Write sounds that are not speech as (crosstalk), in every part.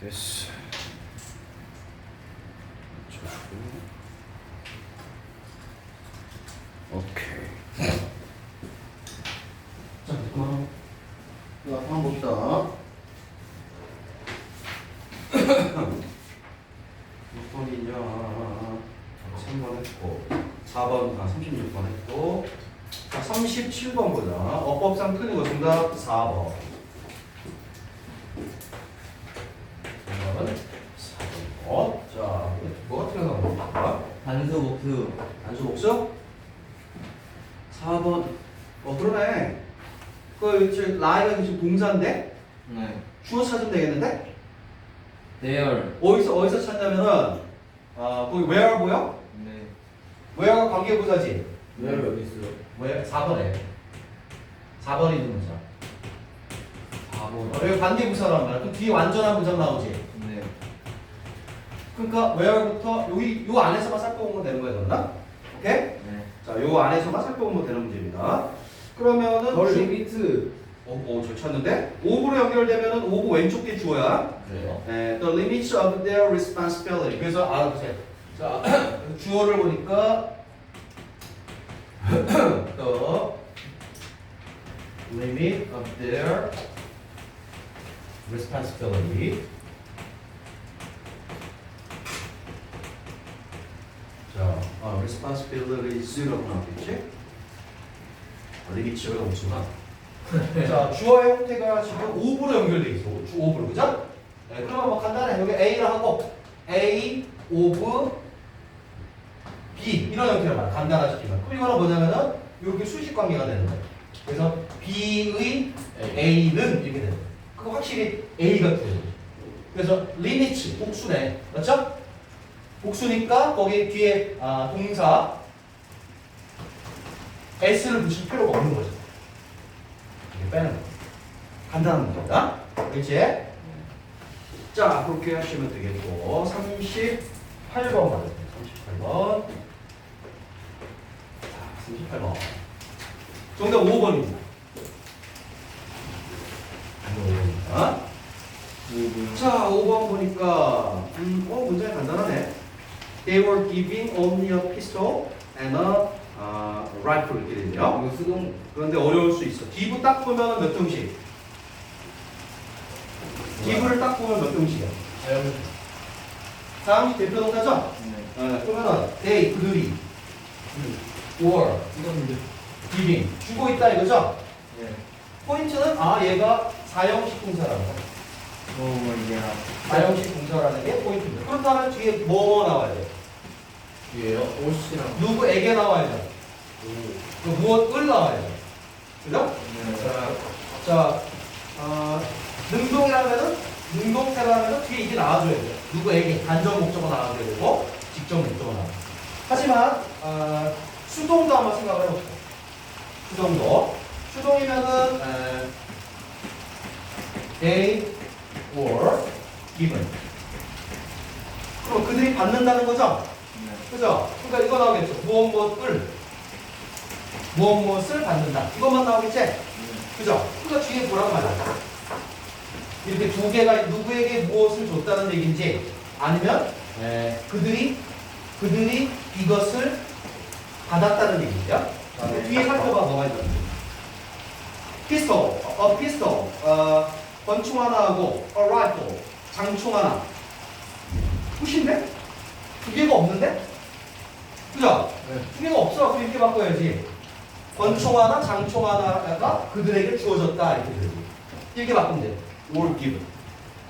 됐어. 오케이. 자, 그만. 자, 한번 봅시다. 6번이냐? 3번 했고, 4번, 아, 36번 했고, 자, 37번 보자. 어법상 틀린 거 정답 4번. 정답은 4번. 자, 뭐가 틀려서 볼까? 단수 복수? 4번. 어, 그러네. 그, 저, 라이가 지금 동사인데? 네 주어 찾으면 되겠는데? 대열 어디서, 어디서 찾냐면은, 아, 거기 where 보여? 네 where가 관계부사지? 대열 어디 있어요? where? 4번에. 4번이 있는 문자. 4번. 어, 여기 관계부사란 말이야. 그 뒤에 완전한 문장 나오지? 네 그러니까 where부터 여기, 요 안에서만 살펴보면 되는 거야, 그러나? 오케이? 네. 자, 요 안에서만 살펴보면 되는 문제입니다. 그러면은 덜 주- 리미트 오, 오, 저 찾는데? 5부로 연결되면은 5부 왼쪽 게 주어야. 그래요? 에, the limits of their responsibility. 그래서 알아보세요. 자, (clears throat) 주어를 보니까 (clears throat) the limit of their responsibility. 자, 아, responsibilities라고 나왔겠지? 리미츠가 없지만. 자, 주어의 형태가 지금 5부로 연결돼 있어. 주 5부로, 그죠? 네, 그러면 뭐 간단해. 여기 A를 하고 A 오브 B 이런 형태로 말 간단화시키면. 그럼 이거는 뭐냐면은 이렇게 수식 관계가 되는 거예요. 그래서 B의 A는 이렇게 되는 거예요. 그거 확실히 A가 돼요. 그래서 리미츠 복수네. 맞죠? 복수니까 거기 뒤에 아, 동사 S를 붙일 필요가 없는 거죠. 빼는 거. 간단한 문제입니다. 그렇지? 자, 그렇게 하시면 되겠고 38번 맞아요. 38번. 자, 38번. 정답 5번입니다. 5번입니다. 자, 5번 보니까 음, 어. They were giving only a pistol and a 아, rifle 이렇게 되네요. 이거 수동 그런데 어려울 수 있어. 기부 딱 보면 몇 등식? 기부를 딱 보면 몇 등식이야? 자연 다음이 대표 동사죠? 네 어, 그러면은 they 그들이 or 이건 giving 주고 있다 이거죠? 네 포인트는 아 얘가 사형식 동사라는 거. 오 이게 사형식 동사라는 게 포인트입니다. 그렇다면 뒤에 뭐뭐 나와야 돼? 뒤에요 옷이랑 누구에게 나와야 돼? 그 무엇을 나와야 돼? 그죠? 네 자, 자 어, 능동이라면은 능동태라면은 뒤에 이게 나와줘야 돼요. 누구에게 간접 목적어 나와줘야 되고 직접 목적어 나와. 하지만 어, 수동도 한번 생각을 해봅시다. 수동도 수동이면은 에, they or given. 그럼 그들이 받는다는 거죠? 네 그죠? 그러니까 이거 나오겠죠. 무엇 무엇을 무엇 무엇을 받는다. 이것만 나오겠지? 그죠? 그러니까 뒤에 뭐라고 말하자. 이렇게 두 개가 누구에게 무엇을 줬다는 얘기인지 아니면 에, 그들이 그들이 이것을 받았다는 얘기죠. 자, 네. 뒤에 살펴봐 뭐가 있는지. 피스톨, 어 피스톨, 어 권총 하나 하고 어 라이플, 장총 하나. 끝인데? 두 개가 없는데? 그죠? 네. 두 개가 없어. 그럼 이렇게 바꿔야지. 권총 하나, 장총 하나가 그들에게 주어졌다 이렇게 되지. 이렇게 바꾸면 돼. or given.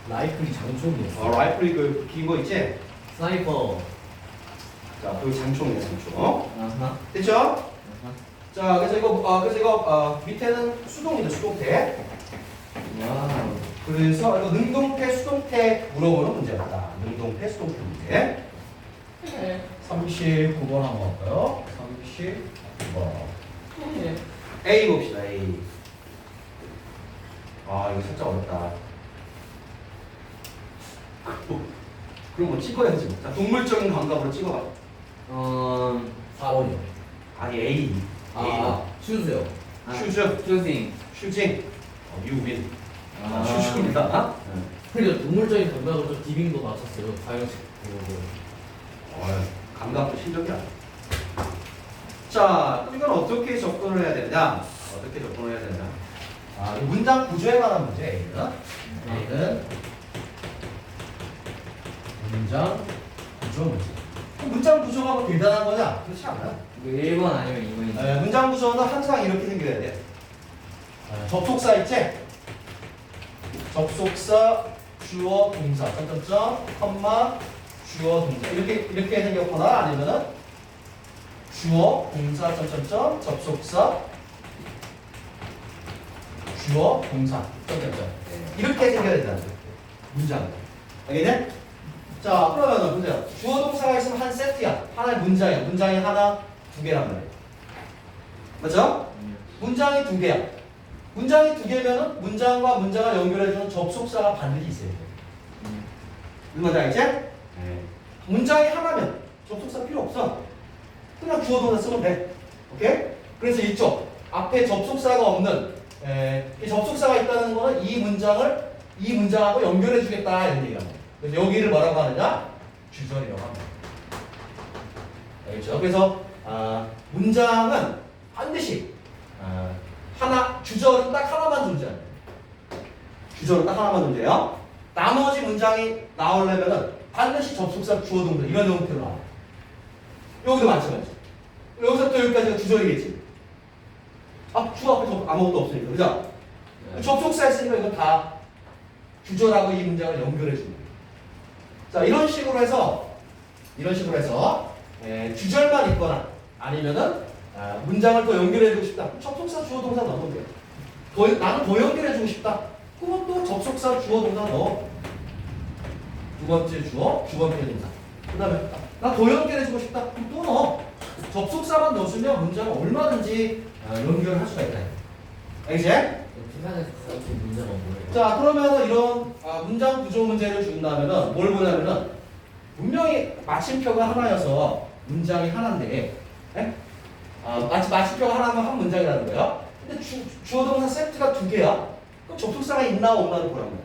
라이플이 장총이었어 어, 라이플이 그 긴 거 있지? 스나이퍼 자, 그 장총이야, 장총. 아하 됐죠? 아하 자, 그래서 이거 어, 그래서 이거 어, 밑에는 수동이죠, 수동태. 와우 그래서 이거 능동태, 수동태 물어보는 문제였다. 능동태, 수동태 문제. 39번 한번 볼까요? 39번. A 봅시다, A. 아, 이거 살짝 어렵다. (laughs) 그럼, 뭐 찍어야지. 뭐. 자, 동물적인 감각으로 찍어봐. 어 4번이요 아니, A. 아 슈즈요 아, 슈즈. 슈징 슈징. 어, 유빈. 아. 슈즈입니다. 네. 그러니까 동물적인 감각으로 좀 디빙도 맞췄어요. 사형식 그거. 어, 감각도 실력이 아니야. 자, 그럼 이건 어떻게 접근을 해야 되느냐? 어떻게 접근을 해야 되느냐? 아, 이 문장 구조에 관한 문제, A는. A는 문장 구조 문제. 그럼 문장 구조가 뭐 대단한 거냐? 그렇지 않아요. 이거 1번 아니면 2번인데. 에, 문장 구조는 항상 이렇게 생겨야 돼. 에, 접속사 있지? 접속사, 주어, 동사, 점점점, 컴마, 주어, 동사 이렇게 이렇게 생겼거나 아니면은 주어, 동사, 점점점, 접속사, 주어, 동사, 점점점 이렇게 생겨야 된다는 거예요. 문장. 알겠냐? 자, 그러면은 문제야. 주어 동사가 있으면 한 세트야. 하나의 문장이야. 문장이 하나, 두 개란 말이야. 맞죠? 문장이 두 개야. 문장이 두 개면은 문장과 문장을 연결해주는 접속사가 반드시 있어야 돼. 무슨 말인지 알겠지? 문장이 하나면 접속사 필요 없어. 그냥 주어 동사 쓰면 돼. 오케이? 그래서 이쪽 앞에 접속사가 없는 에, 이 접속사가 있다는 거는 이 문장을 이 문장하고 연결해 주겠다 이런 얘기야. 그래서 여기를 뭐라고 하느냐? 주절이라고 합니다. 알겠죠? 그래서 아, 문장은 반드시 아, 하나 주절은 딱 하나만 존재해요. 주절은 딱 하나만 존재해요. 나머지 문장이 나오려면은 반드시 접속사 주어 동사 이런 형태로 나와. 여기도 마찬가지. 여기서부터 여기까지가 주절이겠지. 아, 주 앞에 접- 아무것도 없으니까. 그죠? 접속사 했으니까 이건 다 주절하고 이 문장을 연결해 줍니다. 자, 이런 식으로 해서 이런 식으로 해서 에, 주절만 있거나 아니면은 아, 문장을 더 연결해 주고 싶다. 접속사 주어 동사 넣으면 돼요. 더, 나는 더 연결해 주고 싶다. 그건 또 접속사 주어 동사 넣어. 두 번째 주어, 두 번째 동사. 그 다음에 나 더 연결해 주고 싶다. 그럼 또 넣어. 접속사만 넣어주면 문장을 얼마든지 아, 연결할 수가 있다. 알겠지? 자 그러면 이런 아, 문장 구조 문제를 준다면은 뭘 보냐면은 분명히 마침표가 하나여서 문장이 하나인데 예? 아, 마치 마침표가 하나면 한 문장이라는 거야. 근데 주, 주어 동사 세트가 두 개야. 그럼 접속사가 있나 없나를 보라는 거야.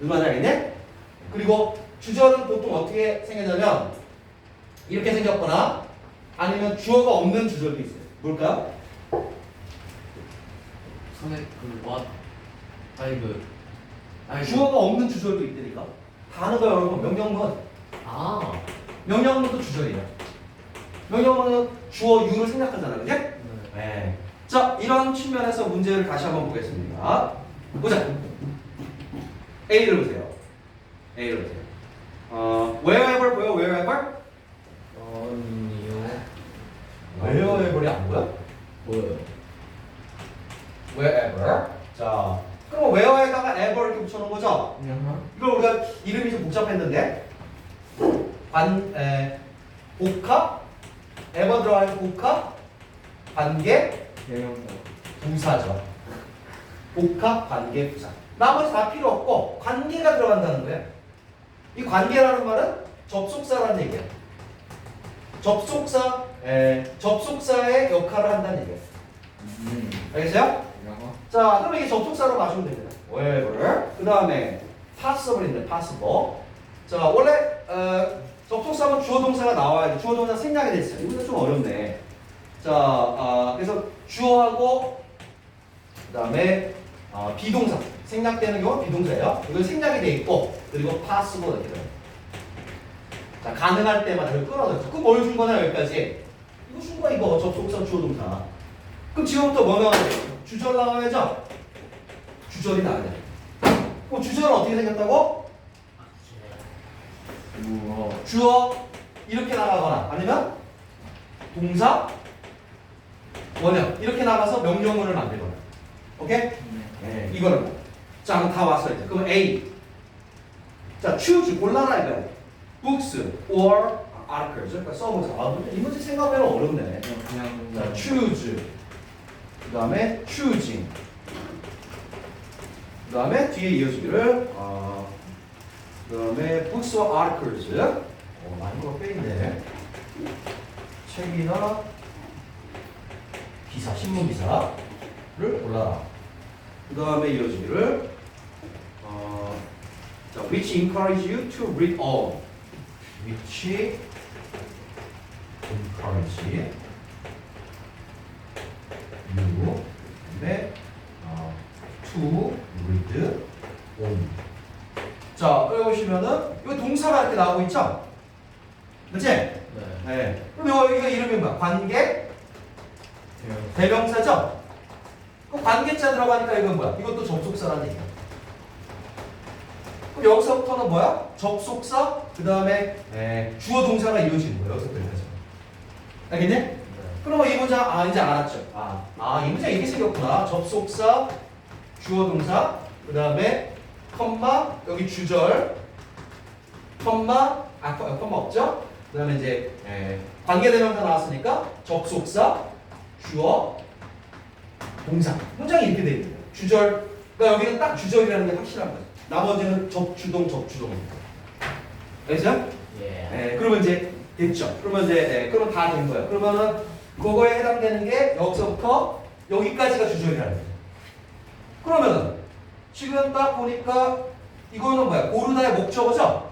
말인지 알겠니? 그리고 주절은 보통 어떻게 생겼냐면 이렇게 생겼거나 아니면 주어가 없는 주절도 있어요. 뭘까요? 선에 그 왓? 아니 그 아니 그- 주어가 없는 주절도 있다니까. 단어가 여러분 명령문 아 명령문도 주절이야. 명령문은 주어 유를 생략하잖아, 그지? 네. 네. 자, 이런 측면에서 문제를 다시 한번 보겠습니다. 보자. A를 보세요. A를 보세요. 어, wherever 보여? wherever? 아니요 wherever이 안 보여? 뭐예요? wherever. 자, 그럼 where에다가 ever 이렇게 붙여놓은 거죠? 이걸 우리가 이름이 좀 복잡했는데 관, 에, 복합, 들어가 있는 복합, 관계, 대형사 부사죠. 복합 관계 부사. 나머지 다 필요 없고 관계가 들어간다는 거예요. 이 관계라는 말은 접속사라는 얘기야. 접속사, 에, 접속사의 역할을 한다는 얘기야. 음 알겠어요? 영어 자, 그럼 이게 접속사로 마시면 됩니다. wherever. 그 다음에 possible인데 possible. 자, 원래 어, 접속사면 주어 동사가 나와야 돼. 주어 동사 생략이 돼 있어요. 이거 좀 어렵네. 자, 아, 그래서 주어하고 그다음에 아, 비동사 생략되는 경우 는 비동사예요. 이건 생략이 돼 있고 그리고 possible 이렇게. 자, 가능할 때마다 이걸 끌어넣어서 그럼 뭘준 거냐 여기까지? 이거 준 거야 이거 접속사 주어 동사. 그럼 지금부터 뭐 돼? 주절 나와야죠? 주절이 나와야 돼. 그럼 주절은 어떻게 생겼다고? 우와 주어 이렇게 나가거나 아니면 동사 원형 이렇게 나가서 명령문을 만들거나. 오케이? 네, 이거는 자 그럼 다 왔어요 이제. 그럼 A. 자 choose 골라라 이거야. Books or articles. 그러니까 써보자. 아 근데 이 문제 생각하면 어렵네 그냥 그냥. 자 choose. 그 다음에 choosing. 그 다음에 뒤에 이어지기를 어, 그 다음에 or articles 어, 많이 뭐가 빼있네 책이나 기사 신문 기사를 골라라 그 다음에 이어지기를 어, 자, which encourage you to read all. which encourage you 네, 어, to read all. 자, 여기 보시면은 이거 동사가 이렇게 나오고 있죠? 그치? 네. 네. 그럼 이거, 이거 이름이 뭐야? 관계? 대명사죠? 그 관계자 들어가니까 이건 뭐야? 이것도 접속사라는 얘기야. 그럼 여기서부터는 뭐야? 접속사, 그 다음에 주어 동사가 이어지는 거야. 여기서부터 여기까지. 알겠니? 네. 그러면 이 문장, 아, 이제 알았죠? 아, 아, 이 문장 이렇게 생겼구나. 접속사, 주어 동사, 그 다음에 컴마, 여기 주절, 컴마, 아, 컴- 컴마 없죠? 그 다음에 이제 에, 관계대명사 나왔으니까 접속사, 주어, 동사. 문장이 이렇게 돼 있는 거예요. 주절, 그러니까 여기는 딱 주절이라는 게 확실한 거죠. 나머지는 접주동, 접주동입니다. 알겠어요? 예. 네, 그러면 이제 됐죠. 그러면 이제 네, 그러면 다된 거예요. 그러면은 그거에 해당되는 게 여기서부터 여기까지가 주절이라는 거예요. 그러면은 지금 딱 보니까 이거는 뭐야? 고르다의 목적어죠?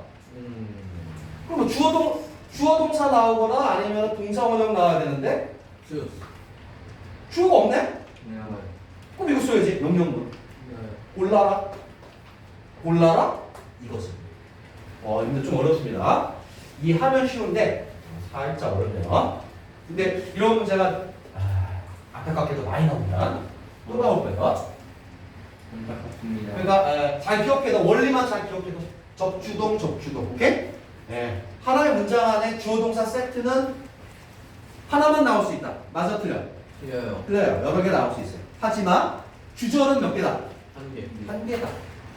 음. 그러면 주어 동 주어 동사 나오거나 아니면 동사 원형 나와야 되는데 주. 주어가 없네? 네. 그럼 이거 써야지. 명령문. 네. 골라라. 골라라. 이것을. 어, 근데 좀 어렵습니다. 이해하면 쉬운데 살짝 어렵네요. 근데 이런 문제가 아, 안타깝게도 많이 나옵니다. 또 나올 거예요. 안타깝습니다. 그러니까 에, 잘 기억해도 원리만 잘 기억해도 접주동 접주동 오케이? 예. 하나의 문장 안에 주어 동사 세트는 하나만 나올 수 있다. 맞아 틀려? 틀려요. 틀려요. 여러 개 나올 수 있어요. 하지만 주절은 몇 개다? 한 개. 한 개다.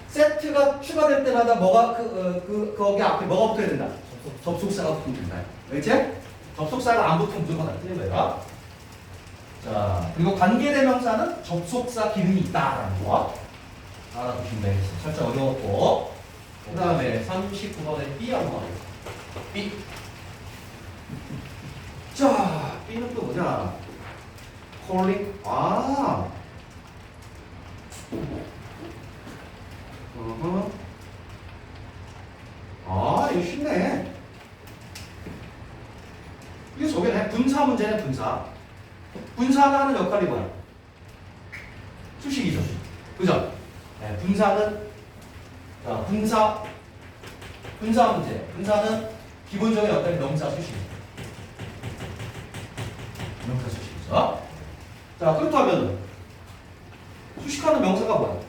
세트가 추가될 때마다 뭐가 그, 어, 그 거기 앞에 뭐가 붙어야 된다. 접속, 사가 붙으면 된다. 알겠지? 접속사가 안 붙으면 무조건 안 틀린 거예요. 자 그리고 관계대명사는 접속사 기능이 있다라는 거 알아두시면 되겠어요. 살짝 어려웠고 그 다음에 39번에 B 한번. B (laughs) 자 B는 또 뭐냐 calling 아 어허. 아, 이거 쉽네. 이게 저게네. 분사 문제네, 분사. 분사가 하는 역할이 뭐야? 수식이죠. 그죠? 네, 분사는, 자, 분사, 분사 문제. 분사는 기본적인 어떤 명사 수식입니다. 명사 수식이죠. 자, 그렇다면, 수식하는 명사가 뭐야?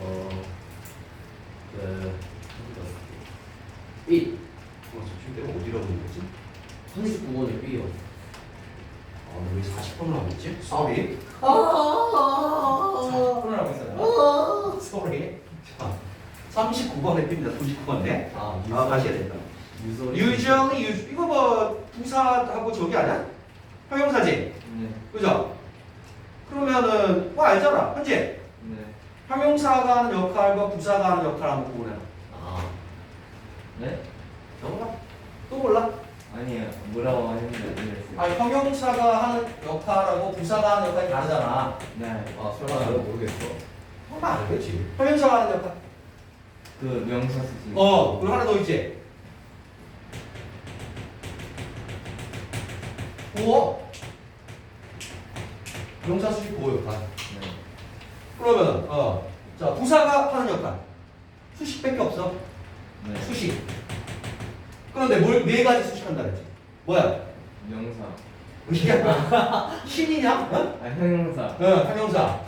어. 그. B. 어, 저 지금 내가 어디라고 얘기했지? 39번에 B요. 아, 왜 40번을 하고 있지? Sorry. 아. 40번을 하고 있어요. Sorry. 자, 39번에 핍니다. 39번에. 아, 아, 다시 해야 된다. 유소리. Usually, use. 이거 뭐 부사하고 저기 아니야? 형용사지? 네. 그죠? 그러면은 뭐 알잖아. 그지? 네. 형용사가 하는 역할과 부사가 하는 역할 한번 구분해. 아. 네? 몰라? 또 몰라? 아니에요. 뭐라고 하는지 모르겠어요. 아니, 형용사가 하는 역할하고 부사가 하는 역할이 다르잖아. 네. 아, 설마 내가 모르겠어. 설마 알겠지. 형용사가 하는 역할. 그 명사 쓰지. 어, 그리고 하나 더 있지. 보어. 명사 수식 보호 역할. 네. 그러면 어, 자 부사가 하는 역할. 수식밖에 없어. 네. 수식. 그런데 뭘 네 가지 수식한다 그랬지. 뭐야? 명사. 이게 신이냐? 어? 아 형용사. 어, 형용사.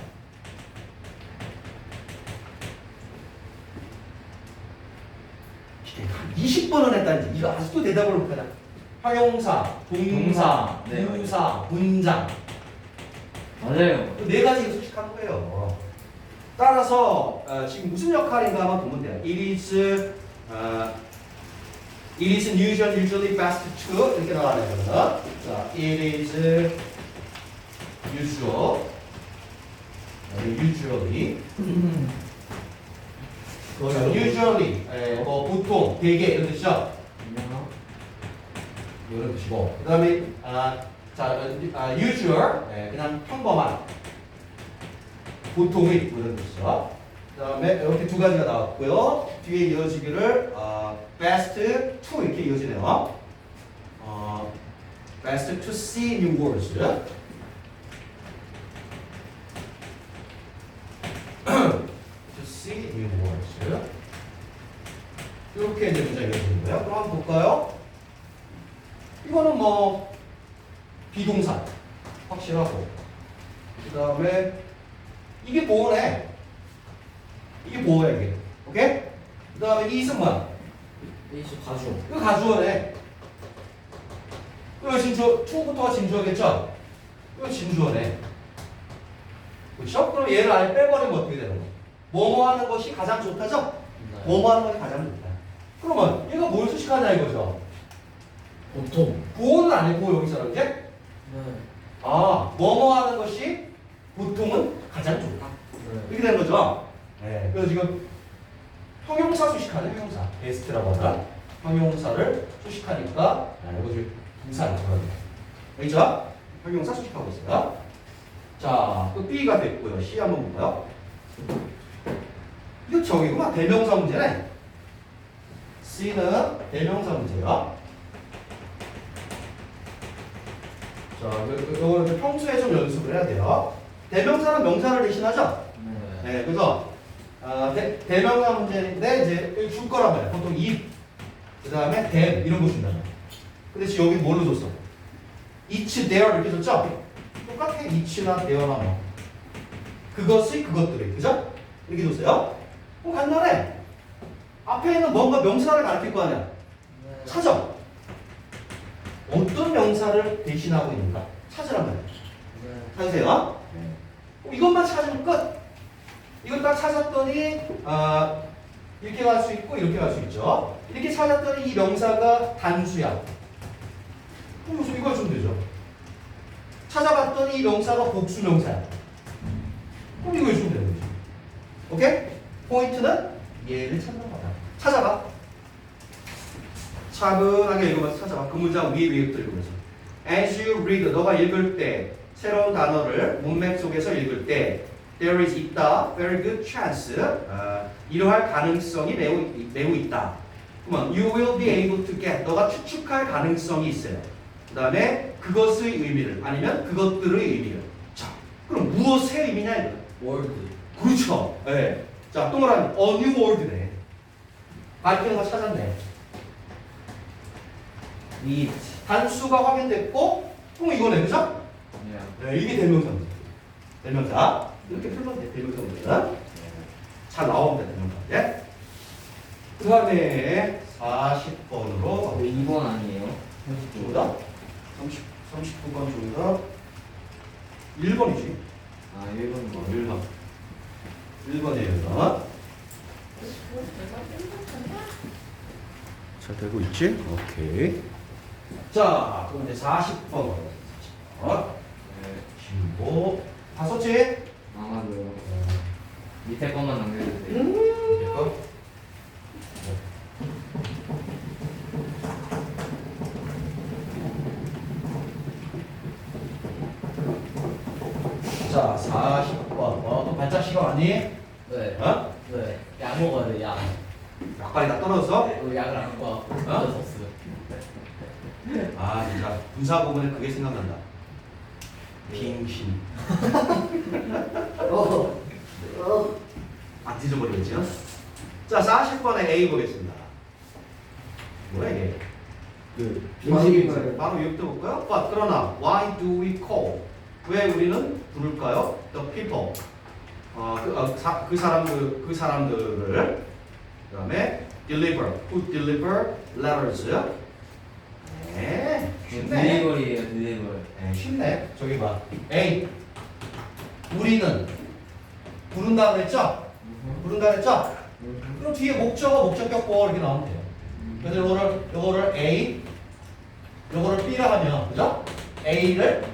이게 한 20번을 했다는지 이거 아직도 대답을 못하냐? 형용사, 동사, 동사, 네, 문장 맞아요. 네 가지 수식하는 거예요. 따라서 어, 지금 무슨 역할인가만 보면 돼요. It is, 어, it is usual, usually, best to 이렇게 나와야 되거든. 자, it is usual, 어, usually, 자, usually, 에, 뭐 보통, 대개 이런 뜻이죠. 이런 뜻이고, 그 다음에 아, 자, 어, 아, usual, 예, 그냥 평범한, 보통의 이런 뜻이죠. 그 다음에 이렇게 두 가지가 나왔고요. 뒤에 이어지기를 어, best to 이렇게 이어지네요. 어, best to see new words. (clears throat) 이렇게 이제 문제가 이어지는 거예요. 그럼 한번 볼까요? 이거는 뭐 비동사 확실하고 그 다음에 이게 뭐네? 이게 뭐야 이게? 오케이? 그 다음에 이 있은 뭐야? 에이스 가죠. 이거 가주어네. 이거 진주, 투부터가 진주어겠죠? 이거 진주어네. 그렇죠? 그럼 얘를 아예 빼버리면 어떻게 되는 거야? 뭐뭐 하는 것이 가장 좋다죠? 뭐뭐 하는 것이 가장 좋다. 그러면 얘가 뭘 수식하냐 이거죠? 보통. 보호는 아니고 여기서는 이제 네. 아, 뭐뭐 하는 것이 보통은 가장 좋다. 네. 이렇게 되는 거죠? 네. 그래서 지금 형용사 수식하는 형용사. 베스트라고 하더라. 형용사를 수식하니까 아, 이거 지금 동사를 그러네. 알죠? 형용사 수식하고 있어요. 자, 그 B가 됐고요. C 한번 볼까요? 이거 저기구만. 대명사 문제네. C는 대명사 문제야. 자, 이거는 이제 평소에 좀 연습을 해야 돼요. 대명사는 명사를 대신하죠? 네. 네, 그래서 아, 대, 대명사 문제인데 이제 줄 거란 말이야. 보통 이, 그 다음에 대 이런 거 준단 말이야. 근데 지금 여기 뭘로 줬어? each, there 이렇게 줬죠? 똑같아. each나 there나 뭐. 그것의 그것들이, 그죠? 이렇게 줬어요. 그럼 간단해. 앞에 있는 뭔가 명사를 가르칠 거 아니야. 네. 찾아. 어떤 명사를 대신하고 있는가? 찾으란 말이야. 네. 찾으세요. 어, 이것만 찾으면 끝. 이걸 딱 찾았더니 아, 이렇게 갈 수 있고 이렇게 갈 수 있죠. 이렇게 찾았더니 이 명사가 단수야. 무슨 이거 해주면 되죠. 찾아봤더니 이 명사가 복수 명사야. 그럼 이거 해주면 되는 거죠. 오케이? 포인트는 얘를 찾는 거다. 찾아봐. 차분하게 읽으면서 찾아봐. 그 문장 위에 위에 들으면서. As you read, 너가 읽을 때 새로운 단어를 문맥 속에서 읽을 때 there is 있다, very good chance, 어, 이러할 가능성이 매우 매우 있다. 그러면 you will be able to get, 너가 추측할 가능성이 있어요. 그 다음에 그것의 의미를 아니면 그것들의 의미를. 자, 그럼 무엇의 의미냐 이거. 월드. 그렇죠. 예. 자, 동그라미 a new world네. 밝히는 거 찾았네. 이. 단수가 확인됐고, 그럼 이거네, 그죠? 네. 네, 이게 대명사입니다. 대명사. 이렇게 풀면 돼, 대명사입니다. 잘 나옵니다, 대명사. 예? 그 다음에 40번으로 2번 아니에요? 정답? 30, 39번 정답? 1번이지. 아 1번 뭐. 1번. 1번이에요, 잘 되고 있지? 오케이. 자, 그럼 이제 40번. 40번. 네. 신고. 다 썼지? 아마도요. 밑에 것만 남겨주세요. 음. 이제 거. 자, 40번. 어, 또 발작 시간 아니? 네. 어? 네. 약 먹어야 돼, 약. 약발이 다 떨어졌어? 그 약을 안 먹어. 어? 었어요 아, 진짜. 분사 부분에 그게 생각난다. 빙신. (laughs) 어. 어. 안 뒤져버리겠죠? 자, 40번에 A 보겠습니다. 뭐야 이게? 그 빙신인가요? 바로 이부터 볼까요? But 그러나 why do we call? 왜 우리는 부를까요? The people. 어, 그, 어, 사, 그 사람들 그 사람들을 그다음에 deliver. Who deliver letters? 네, 쉽네. 드리블이에요, 드리블. 네, 쉽네. 저기 봐. A. 우리는 부른다 그랬죠? 부른다 그랬죠? 그럼 뒤에 목적어, 목적격 보어 이렇게 나오면 돼요. 그래서 요거를 요거를 A, 요거를 B라 하면 그죠? A를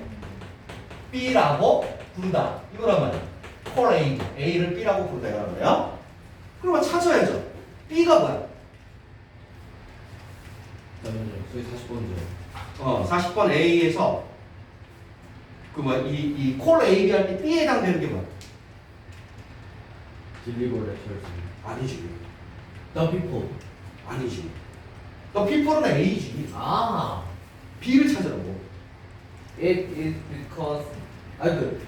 B라고 부르다 이거란 말이야. call A, A를 B라고 부르다 이거란 말이야. 그러면 찾아야죠. B가 뭐야? 저기 40번이죠. 어, 40번 A에서 그 뭐야 이이 call A, B 할 때 B에 해당되는 게 뭐야? 딜리버 레셔스. 아니지. The people. 아니지. 너 people은 A지. 아. B를 찾으라고. It is because 아그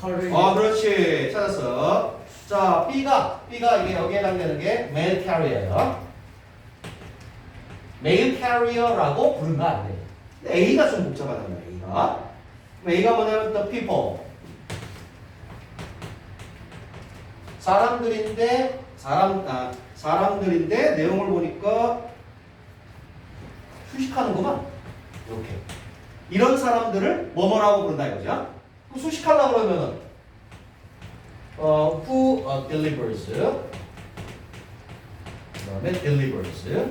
컬을. 아, 그렇지. 찾았어. 자, B가, B가 이게 여기에 해당되는 게 mail carrier예요. Mail carrier라고 부르면 안 돼. 근데 A가 좀 복잡하단 말이야, A가. A가 뭐냐면 the people. 사람들인데, 사람, 아, 사람들인데 내용을 보니까 수식하는구만. 이렇게. 이런 사람들을 뭐뭐라고 부른다 이거죠. 수식하려고 그러면은 어, who uh, delivers 그다음에 delivers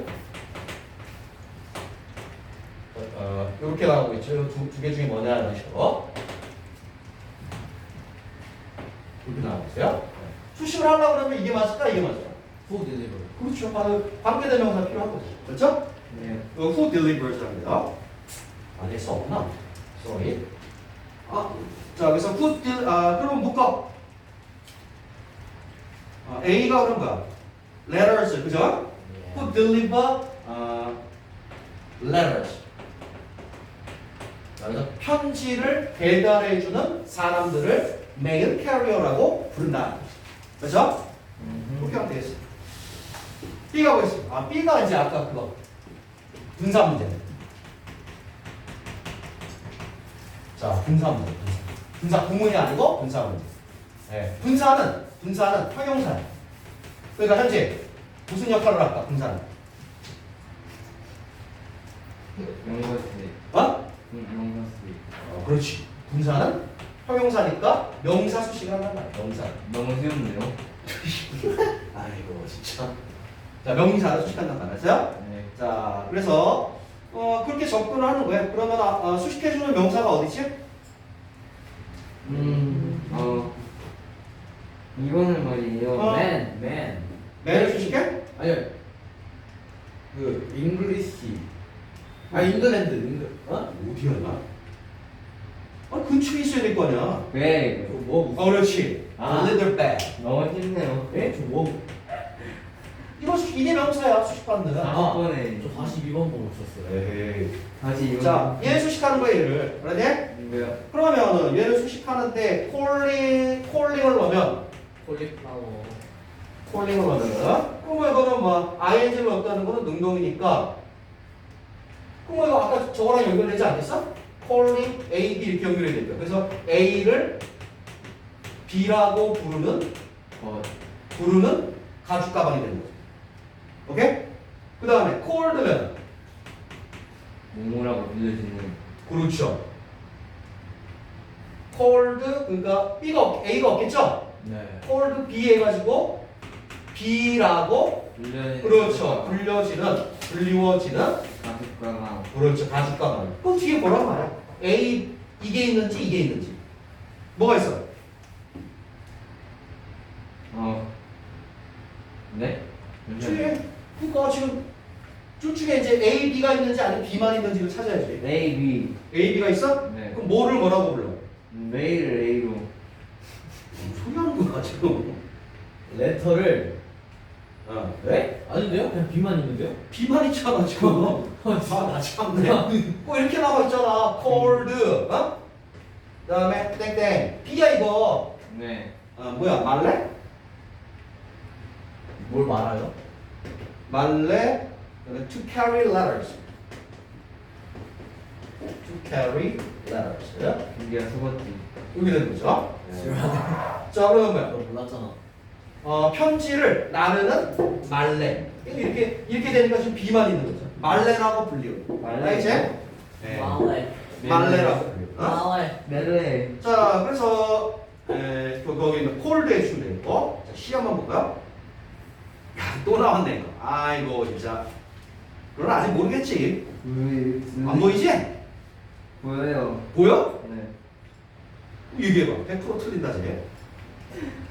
어, 이렇게 나오고 있죠. 두 개 중에 뭐냐 이런 식으로 이렇게 나오고 있어요. 수식을 하려고 그러면 이게 맞을까 이게 맞을까? Who deliver? 그렇죠. 바로 관계대명사 필요한 거죠. 그렇죠? 네. 어, who delivers랍니다. 아, 될수 없나? sorry. 아, 자, 그래서 who del, 아, 그럼 묶어. 아, A가 그런 거야. letters, 그죠? who deliver 아, letters. 자, 그래서 편지를 배달해주는 사람들을 mail carrier라고 부른다. 그렇죠? 그렇게 하면 되겠어. B가 뭐였어? 아, B가 이제 아까 그거 분사 문제. 자, 분사 문제. 분사, 분사 구문이 아니고 분사 문제. 네. 분사는 분사는 형용사야. 그러니까 현재 무슨 역할을 할까? 분사는. 명사스. 어? 명사스. 어, 그렇지. 분사는 형용사니까 명사 수식을 한단 말이야. 명사. 너무 쉬운데요? 아이고 진짜. 자, 명사를 수식한단 말이죠. 네. 자, 그래서 어, 그렇게 접근을 하는 거예요. 그러면 아, 아, 수식해주는 명사가 어디지? 음. 어. 이거는 말이에요. 어. Man, man. 매를 수식해? 아니요. 그 잉글리시. 아 잉글랜드. 어? 어디였나? 아, 근처에 있어야 될 거 아니야. 백. 뭐 어, 그렇지. 아. A little bag. 너무 쉽네요. 예? 저 뭐? 이거 수- 이게 명사야, 수식받는. 아, 번에 저 42번 보고 있었어요. 에헤이. 다시 이거. 자, 얘 수식하는 거야, 얘를. 알았지? 이거요. 그러면은 얘를 수식하는데 콜링, 콜링을 넣으면 콜리플라워. 콜링을 넣으면 그러면 이거는 뭐 ing를 넣었다는 거는 능동이니까 그러면 이거 아까 저거랑 연결되지 않겠어? 콜링 A, B 이렇게 연결이 되죠. 그래서 A를 B라고 부르는 어. 부르는 가죽 가방이 되는 거죠. 오케이? 그 다음에 콜드는 모모라고 불려지는. 그렇죠. 콜드 그러니까 B가 없, A가 없겠죠? 네. 콜드 B 해가지고 B라고 불려지는. 그렇죠. 불려지는 불리워지는 가족가방. 그렇죠. 가죽 가방. 그럼 뒤에 뭐란 말이야? A 이게 있는지 이게 있는지 뭐가 있어? 어. 네? 뒤에 그러니까 지금 둘 중에 이제 A, B가 있는지 아니면 B만 있는지를 찾아야지. A, B. A, B가 있어? 네. 그럼 뭐를 뭐라고 불러? 메일을 A로. (laughs) 소리 하는 거야 지금? 레터를 어. 네? 아닌데요? 그냥 B만 있는데요? B만 있잖아 지금. 아나 참네. 꼭 이렇게 나와 있잖아. cold. 어? 그다음에 땡땡. B야 이거. 네. 어, 뭐야 말레? 뭘 말아요? 말레. 그다음에 to carry letters. to carry letters. 경기가 속았지. 이렇게 되는 거죠. 싫어하네. 자 그러면 뭐야? 너 몰랐잖아. 어, 편지를 나르는 말레. 이렇게 이렇게 되니까 지금 B만 있는 거죠. 말레라고 불리요. 말레. 이제 네. 말레. 말레라고. 어? 말레. 멜레. 자, 그래서 에, 그 거기 있는 콜드에 준비돼 있고 자, 시 한번 볼까요? 야, 또 나왔네 이거. 아이고 진짜. 그건 아직 모르겠지. 그, 안 보이지? 보여요. 보여? 네. 얘기해봐. 100% 틀린다 쟤.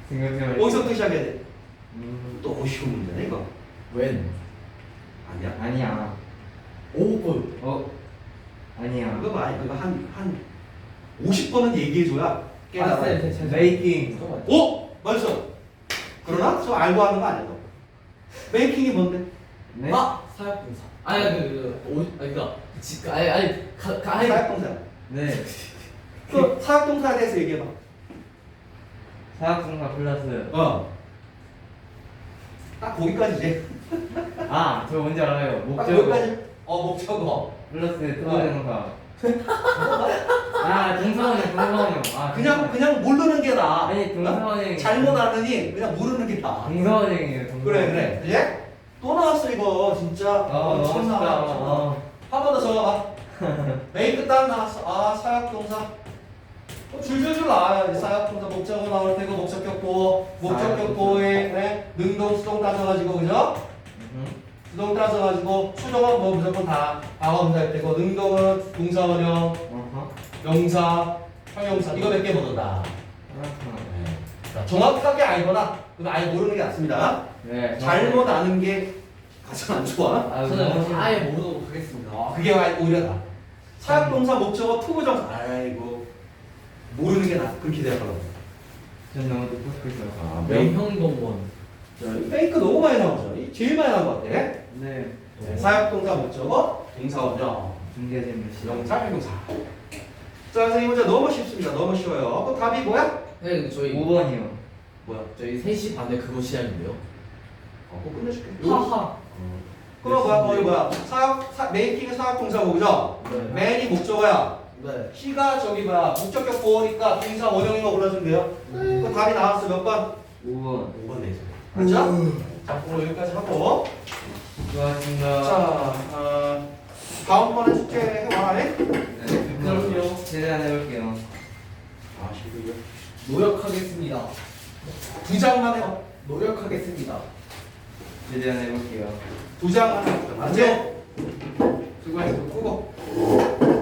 생각해보니까. 어디서부터 시작해야 돼? 음, 또 쉬운 문제네 이거. 웬? 아니야. 아니야. 오브. 어? 아니야. 그거 봐. 그거 한한 50번은 얘기해줘야 아, 깨달아. 쌤, 쌤, 쌤. 메이킹. 잠깐만. 오! 맞았어. 그러나 저 알고 하는 거 아니야. 메이킹이 뭔데? 네? 아 사역동사. 아니 그, 그, 그 오, 아니 그니까 지, 그, 아니 아니 가, 가 아니 사역동사. 네. 그 사역동사에 대해서 얘기해봐. 사학동사 플러스. 어. 딱 거기까지지. (laughs) 아, 저 뭔지 알아요. 딱 목적어. 거기까지. 어 목적어. 플러스 특어대명사. (laughs) 아, 동사원형, 동사원형. 아, 그냥 그냥 모르는 게 나아. 아니. 어? 잘못 아느니 그냥 모르는 게 나아. 동사원형이에요, 동사원형. 그래 그래. 이제 또 나왔어 이거 진짜. 아, 엄청 너무 쉽다. 나와. 아. 한번 더 적어봐. (laughs) 메이크 딱 나왔어. 아 사역동사. 어, 줄줄줄 나와요. 사역동사 목적어 나올 때고 목적격보, 목적격보에 네? 능동 수동 따져가지고 그죠? 음. 수동 따져가지고 수동은 뭐 무조건 다 과거분사일 때고 능동은 동사 원형, 어허. 명사, 형용사 이거 몇 개. 그렇구나. 자, 정확하게 알거나 그건 아예 모르는 게 낫습니다. 네. 잘못 아는 게 가장 안 좋아. 아, 저는 아예 모르도록 하겠습니다. 아, 그게 오히려 나. 사역동사 목적어 투부정사. 아이고 모르는 게 나. 그렇게 되더라고. 전 너무 듣고 싶어요. 아, 명형 동원. 자, 이 페이크 너무 많이 나오죠. 이 제일 많이 나온 것 같아. 네. 네, 사역동사 목적어 동사원형 중개재물 시. 명사 형용사. 자, 선생님 문제 너무 쉽습니다. 너무 쉬워요. 그 답이 뭐야? 네, 근데 저희 5번이요. 뭐야? 저희 3시 반에 그거 시작인데요. 어, 그거 끝내줄게. 하하. 그럼 뭐야? 거기 뭐야? 사역, 사, 메이킹의 사역동사고 그죠? 네. 맨이 목적어야. 네. 시가 저기 뭐야? 목적격 보호니까 동사 원형인 거 골라주면 돼요. 그 답이 나왔어 몇 번? 5번. 5번 되죠. 그렇죠? 자, 오늘 여기까지 하고. 수고하셨습니다. 자, 어, 다음번에 숙제 해와래? 네. 그럼요. 최대한 해볼게요. 아, 시고요. 노력하겠습니다. 두 장만 해봐. 노력하겠습니다. 최대한 해볼게요. 두 장만 해봐. 맞죠? 수고했어. 끄고.